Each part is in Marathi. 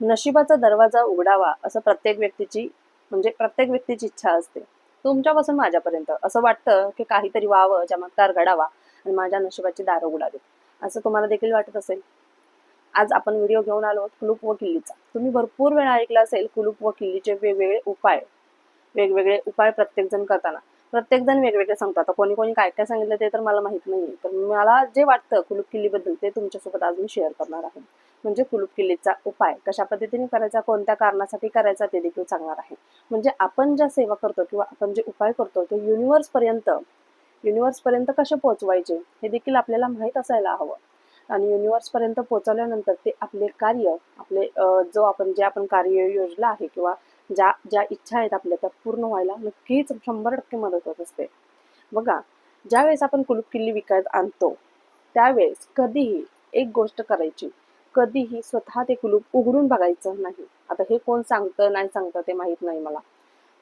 नशिबाचा दरवाजा उघडावा असं प्रत्येक व्यक्तीची म्हणजे प्रत्येक व्यक्तीची इच्छा असते. तुमच्यापासून माझ्यापर्यंत असं वाटतं की काहीतरी व्हावं चमत्कार घडावा आणि माझ्या नशिबाची दारं उघडावीत. असं तुम्हाला देखील वाटत असेल? आज आपण व्हिडिओ घेऊन आलो कुलूप व किल्लीचा. तुम्ही भरपूर वेळा ऐकला असेल कुलूप व किल्लीचे वेगवेगळे उपाय वेगवेगळे उपाय प्रत्येकजण करताना. प्रत्येकजण वेगवेगळे सांगतात. आता कोणी कोणी काय काय सांगितलं ते तर मला माहीत नाही तर मला जे वाटतं कुलूप किल्लीबद्दल ते तुमच्यासोबत आज मी शेअर करणार आहे. म्हणजे कुलूप किल्लीचा उपाय. कशा पद्धतीने करायचा कोणत्या कारणासाठी करायचा ते देखील सांगणार आहे. म्हणजे आपण ज्या सेवा करतो किंवा आपण जे उपाय करतो ते युनिव्हर्सपर्यंत युनिव्हर्सपर्यंत कसे पोहोचवायचे हे देखील आपल्याला माहीत असायला हवं. आणि युनिव्हर्सपर्यंत पोहोचवल्यानंतर ते आपले कार्य आपले जो आपण जे आपण कार्य योजला आहे किंवा ज्या ज्या इच्छा आहेत आपल्या त्या पूर्ण व्हायला नक्कीच शंभर टक्के मदत होत असते. बघा ज्यावेळेस आपण कुलूप किल्ली विकत आणतो त्यावेळेस कधीही एक गोष्ट करायची. कधीही स्वतः ते कुलूप उघडून बघायचं नाही. आता हे कोण सांगतं नाही सांगतं ते माहीत नाही मला.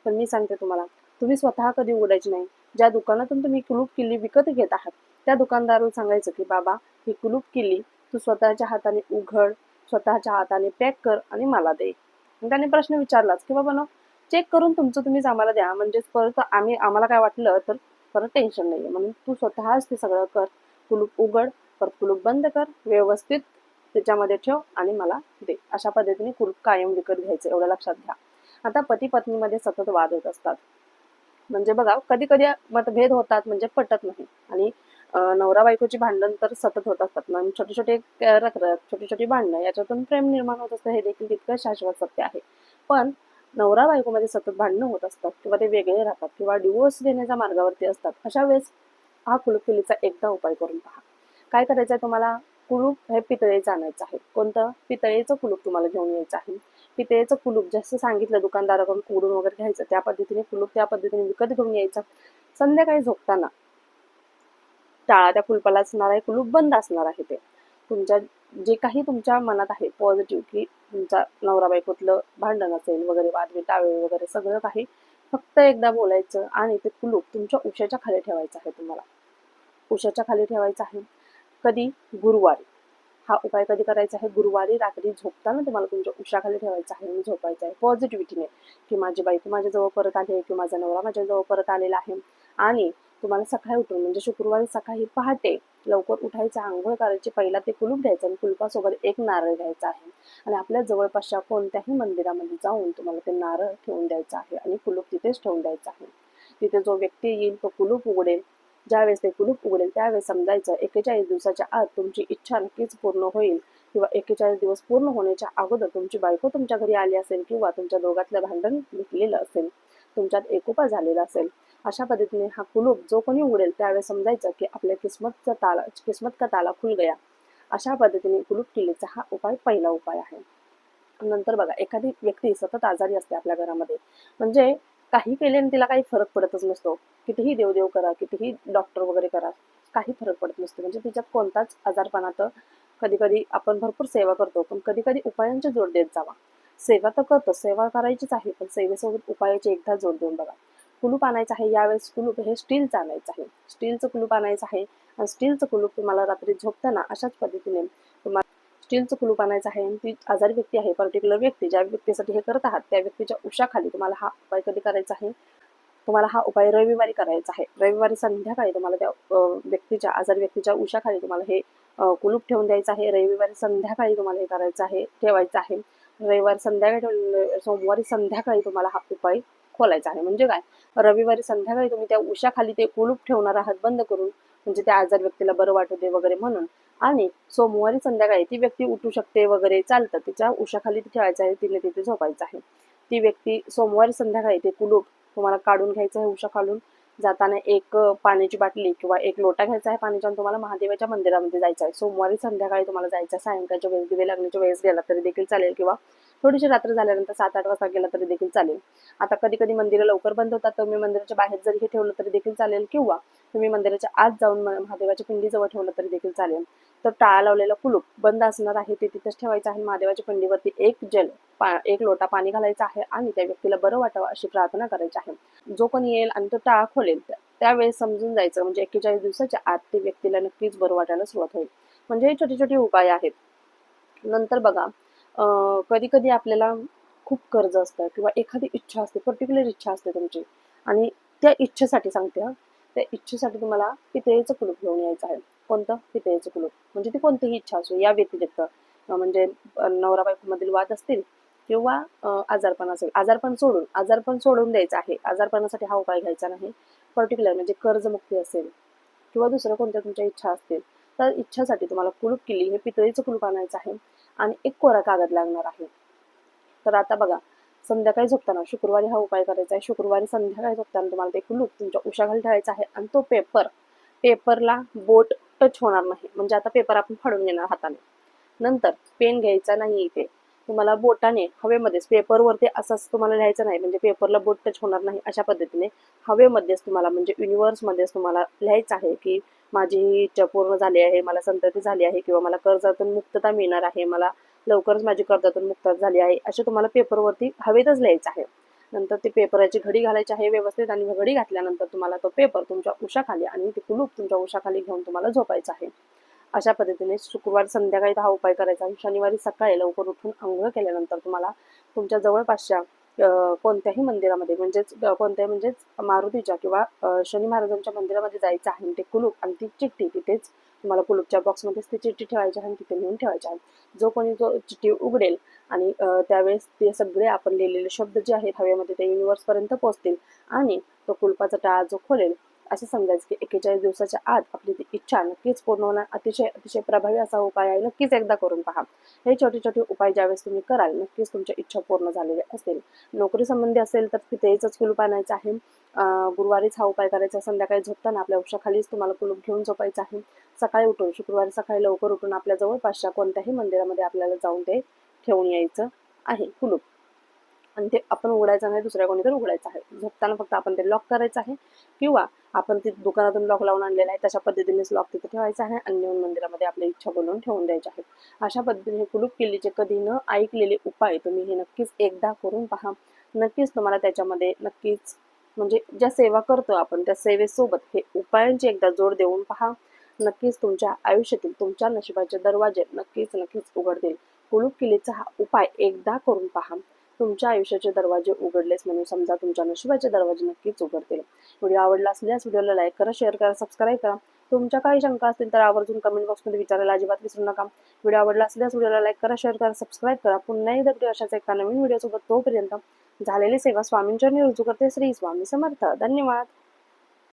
पण मी सांगते तुम्हाला तुम्ही स्वतः कधी उघडायची नाही. ज्या दुकानातून तुम्ही कुलूप किल्ली विकत घेत आहात त्या दुकानदाराला सांगायचं की बाबा ही कुलूप किल्ली तू स्वतःच्या हाताने उघड स्वतःच्या हाताने पॅक कर आणि मला दे. मग त्याने प्रश्न विचारलाच की बाबा चेक करून तुमचं तुम्हीच आम्हाला द्या. म्हणजेच परत आम्ही आम्हाला काय वाटलं तर परत टेन्शन नाही आहे म्हणून तू स्वतःच ते सगळं कर. कुलूप उघड परत कुलूप बंद कर. व्यवस्थित त्याच्यामध्ये ठेव आणि मला दे. अशा पद्धतीने कुरूप कायम विकत घ्यायचं एवढं लक्षात घ्या. आता पती पत्नीमध्ये सतत वाद होत असतात. म्हणजे बघा कधी कधी मतभेद होतात म्हणजे पटत नाही. आणि नवरा बायकोची भांडण तर सतत होत असतात मग छोटे छोटे रखरख छोटी छोटी भांडणं याच्यातून प्रेम निर्माण होत असतं हे देखील तितकं शाश्वत सत्य आहे. पण नवरा बायकोमध्ये सतत भांडणं होत असतात किंवा ते वेगळे राहतात किंवा डिवोर्स देण्याच्या मार्गावरती असतात अशा वेळेस हा कुलकुलीचा एकदा उपाय करून पहा. काय करायचं आहे तुम्हाला? कुलूप हे पितळेचं आणायचं आहे. कोणतं? पितळेचं कुलूप तुम्हाला घेऊन यायचं आहे. पितळेचं कुलूप जसं सांगितलं दुकानदाराकडून उघडून वगैरे घ्यायचं त्या पद्धतीने कुलूप त्या पद्धतीने विकत घेऊन यायचं. संध्याकाळी झोपताना टाळा त्या कुलपाला असणार आहे कुलूप बंद असणार आहे ते. तुमच्या जे काही तुमच्या मनात आहे पॉझिटिव्ह की तुमचा नवरा बायकोतलं भांडण असेल वगैरे वादवी टाळे वगैरे सगळं काही फक्त एकदा बोलायचं आणि ते कुलूप तुमच्या उशाच्या खाली ठेवायचं आहे तुम्हाला. उशाच्या खाली ठेवायचं आहे. कधी गुरुवारी. हा उपाय कधी करायचा आहे? गुरुवारी रात्री झोपताना तुम्हाला तुमच्या उशाखाली ठेवायचा आहे. आणि झोपायचं आहे पॉझिटिव्हिटीने की माझी बायको माझ्याजवळ परत आली आहे की माझा नवरा माझ्याजवळ परत आलेला आहे. आणि तुम्हाला सकाळी उठून म्हणजे शुक्रवारी सकाळी पहाटे लवकर उठायचं आंघोळ करायची पहिला ते कुलूप घ्यायचं आणि कुलपासोबत एक नारळ घ्यायचा आहे. आणि आपल्या जवळपासच्या कोणत्याही मंदिरामध्ये जाऊन तुम्हाला ते नारळ ठेवून द्यायचं आहे आणि कुलूप तिथेच ठेवून द्यायचं आहे. तिथे जो व्यक्ती येईल तो कुलूप उघडेल. ज्यावेळेस ते कुलूप उघडेल त्यावेळेस समजायचं एकेचाळीस दिवसाच्या आत तुमची इच्छा नक्कीच पूर्ण होईल. किंवा एकेचाळीस दिवस पूर्ण होण्याच्या अगोदर तुमची बायको तुमच्या घरी आली असेल किंवा तुमच्या दोघातलं भांडण मिटलेलं असेल तुमच्यात एकोपा झालेला असेल अशा पद्धतीने हा कुलूप जो कोणी उघडेल त्यावेळेस समजायचं की आपल्या किस्मतचा ताला किस्मत का ताला खुल गया. अशा पद्धतीने कुलूप किल्लीचा हा उपाय पहिला उपाय आहे. नंतर बघा एखादी व्यक्ती सतत आजारी असते आपल्या घरामध्ये. म्हणजे काही केल्याने तिला काही फरक पडतच नसतो. कितीही देवदेव करा कितीही डॉक्टर वगैरे करा काही फरक पडत नसतो. म्हणजे तिच्यात कोणताच आजारपणा तर कधी कधी आपण भरपूर सेवा करतो पण कधी कधी उपायांची जोड देत जावा. सेवा तर करतो सेवा करायचीच आहे पण सेवेसोबत उपायाची एकदा जोड देऊन बघा. कुलूप आणायचं आहे यावेळेस कुलूप हे स्टीलचं आणायचं आहे. स्टीलचं कुलूप आणायचं आहे आणि स्टीलचं कुलूप तुम्हाला रात्री झोपताना अशाच पद्धतीने तुम्हाला स्टीलचं कुलूप आणायचं आहे. आणि ती आजारी व्यक्ती आहे पर्टिक्युलर व्यक्ती ज्या व्यक्तीसाठी हे करत आहात त्या व्यक्तीच्या उशाखाली तुम्हाला हा उपाय कधी करायचा आहे? तुम्हाला हा उपाय रविवारी करायचा आहे. रविवारी संध्याकाळी तुम्हाला त्या व्यक्तीच्या आजारी व्यक्तीच्या उशाखाली तुम्हाला हे कुलूप ठेवून द्यायचं आहे. रविवारी संध्याकाळी तुम्हाला हे करायचं आहे ठेवायचं आहे. रविवारी संध्याकाळी सोमवारी संध्याकाळी तुम्हाला हा उपाय खोलायचा आहे. म्हणजे काय? रविवारी संध्याकाळी तुम्ही त्या उशाखाली ते कुलूप ठेवणार आहात बंद करून. म्हणजे त्या आजार व्यक्तीला बरं वाटू दे वगैरे म्हणून. आणि सोमवारी संध्याकाळी ती व्यक्ती उठू शकते वगैरे चालतं. तिच्या उशाखाली ठेवायचं आहे तिने तिथे झोपायचं आहे. ती व्यक्ती सोमवारी संध्याकाळी ते कुलूप तुम्हाला काढून घ्यायचं आहे उशा खालून जाताना एक पाण्याची बाटली किंवा एक लोटा घ्यायचा आहे पाण्याच्या तुम्हाला महादेवाच्या मंदिरामध्ये जायचं आहे. सोमवारी संध्याकाळी तुम्हाला जायचं आहे. सायंकाळच्या वेळेस दिवे लागण्याच्या वेळेस गेला तरी देखील चालेल किंवा थोडीशी रात्र झाल्यानंतर सात आठ वाजता गेला तरी देखील चालेल. आता कधी कधी मंदिरं लवकर बंद होतात तर मी मंदिराच्या बाहेर जरी हे ठेवलं तरी देखील चालेल किंवा तुम्ही मंदिराच्या आत जाऊन महादेवाच्या पिंडीजवळ ठेवलं तरी देखील चालेल. तर टाळा लावलेला कुलूप बंद असणार आहे ते तिथेच ठेवायचं आहे महादेवाच्या पिंडीवरती एक जल पा एक लोटा पाणी घालायचं आहे आणि त्या व्यक्तीला बरं वाटावं अशी प्रार्थना करायची आहे. जो कोणी येईल आणि तो टाळा खोलेल मिळेल त्यावेळेस समजून जायचं म्हणजे एक्केचाळीस दिवसाच्या आत ते व्यक्तीला नक्कीच बरं वाटायला सुरुवात होईल. म्हणजे हे छोटे छोटे उपाय आहेत. नंतर बघा कधी कधी आपल्याला खूप कर्ज असतं किंवा एखादी इच्छा असते पर्टिक्युलर इच्छा असते तुमची. आणि त्या इच्छेसाठी सांगते हा. त्या इच्छेसाठी तुम्हाला पितळेचं कुलूप घेऊन यायचं आहे. कोणतं? पितळेचं कुलूप. म्हणजे ती कोणतीही इच्छा असो या व्यतिरिक्त म्हणजे नवरा बायकोमधील वाद असतील किंवा आजारपण असेल आजारपण सोडून आजारपण सोडून द्यायचं आहे. आजारपणासाठी हा उपाय घ्यायचा नाही. पर्टिक्युलर म्हणजे कर्जमुक्ती असेल किंवा दुसरं कोणत्या तुमच्या इच्छा असतील तर इच्छासाठी तुम्हाला कुलूप किल्ली हे पितळीचं कुलूप आणायचं आहे आणि एक कोरा कागद लागणार आहे. तर आता बघा संध्याकाळी झोपताना शुक्रवारी हा उपाय करायचा आहे. शुक्रवारी संध्याकाळी झोपताना तुम्हाला ते कुलूप तुमच्या उशाखाली ठेवायचा आहे आणि तो पेपर पेपरला बोट टच होणार नाही. म्हणजे आता पेपर आपण फाडून घेणार हाताने. नंतर पेन घ्यायचा नाही इथे. तुम्हाला बोटाने हवेमध्येच पेपरवरती असंच तुम्हाला लिहायचं नाही म्हणजे पेपरला बोट टच होणार नाही अशा पद्धतीने हवेमध्येच तुम्हाला म्हणजे युनिवर्समध्येच तुम्हाला लिहायचं आहे की माझी ही इच्छा पूर्ण झाली आहे मला संतती झाली आहे किंवा मला कर्जातून मुक्तता मिळणार आहे मला लवकरच माझी कर्जातून मुक्तता झाली आहे असे तुम्हाला पेपरवरती हवेतच लिहायचं आहे. नंतर ते पेपराची घडी घालायची आहे व्यवस्थित आणि घडी घातल्यानंतर तुम्हाला तो पेपर तुमच्या उशाखाली आणि ते कुलूप तुमच्या उशाखाली घेऊन तुम्हाला झोपायचं आहे. अशा पद्धतीने शुक्रवार संध्याकाळी हा उपाय करायचा आणि शनिवारी सकाळी लवकर उठून आंघोळ केल्यानंतर तुम्हाला तुमच्या जवळपासच्या कोणत्याही मंदिरामध्ये म्हणजेच कोणत्याही म्हणजेच मारुतीच्या किंवा शनी महाराजांच्या मंदिरामध्ये जायचं आहे ते कुलूप आणि ती चिठ्ठी तिथेच तुम्हाला कुलूपच्या बॉक्समध्येच ती चिठ्ठी ठेवायची आहे आणि तिथे नेऊन ठेवायची आहे. जो कोणी जो चिठ्ठी उघडेल आणि त्यावेळेस ते सगळे आपण लिहिलेले शब्द जे आहेत हवेमध्ये ते युनिवर्सपर्यंत पोहोचतील आणि तो कुलपाचा टाळा जो खोलेल असं समजायचं की एकेचाळीस दिवसाच्या आत आपली ती इच्छा नक्कीच पूर्ण होणार. अतिशय अतिशय प्रभावी असा उपाय आहे. नक्कीच एकदा करून पहा. हे छोटे छोटे उपाय ज्यावेळेस तुम्ही कराल नक्कीच तुमच्या इच्छा पूर्ण झालेल्या असतील. नोकरी संबंधी असेल तर तिथेच कुलूप आणायचं आहे. गुरुवारीच हा उपाय करायचा संध्याकाळी झोपताना आपल्या वृक्षाखालीच तुम्हाला कुलूप घेऊन झोपायचं आहे. सकाळी उठून शुक्रवारी सकाळी लवकर उठून आपल्या जवळपासच्या कोणत्याही मंदिरामध्ये आपल्याला जाऊन ते ठेवून यायचं आहे. कुलूप. आणि ते आपण उघडायचं नाही दुसऱ्या कोणी तर उघडायचं आहे. झोपताना फक्त आपण ते लॉक करायचं आहे. किंवा आपण ते दुकानातून लॉक लावून आणलेलं आहे तशा पद्धतीनेच लॉक तिथे ठेवायचं आहे आणि नेऊन मंदिरामध्ये आपल्या इच्छा बोलून ठेवून द्यायची आहे. अशा पद्धतीने कुलूप किल्लीचे कधी न ऐकलेले उपाय तुम्ही हे नक्कीच एकदा करून पहा. नक्कीच तुम्हाला त्याच्यामध्ये नक्कीच म्हणजे ज्या सेवा करतो आपण त्या सेवेसोबत हे उपायांची एकदा जोड देऊन पहा. नक्कीच तुमच्या आयुष्यातील तुमच्या नशिबाचे दरवाजे नक्कीच नक्कीच उघडतील. कुलूप किल्लीचा हा उपाय एकदा करून पहा. तुमच्या आयुष्याचे दरवाजे उघडलेच म्हणून समजा तुमच्या नशिबाचे दरवाजे नक्कीच उघडतील. व्हिडिओ आवडला असल्यास व्हिडिओला लाईक करा शेअर करा सबस्क्राईब करा. तुमच्या काही शंका असतील तर आवर्जून कमेंट बॉक्समध्ये विचारायला अजिबात विसरू नका. व्हिडिओ आवडला असल्यास व्हिडिओला लाईक करा शेअर करा सबस्क्राईब करा. पुन्हा एकदा व्हिडिओ अशाच एका नवीन व्हिडिओसोबत तोपर्यंत झालेली सेवा स्वामींच्या रुजू करते. श्री स्वामी समर्थ. धन्यवाद.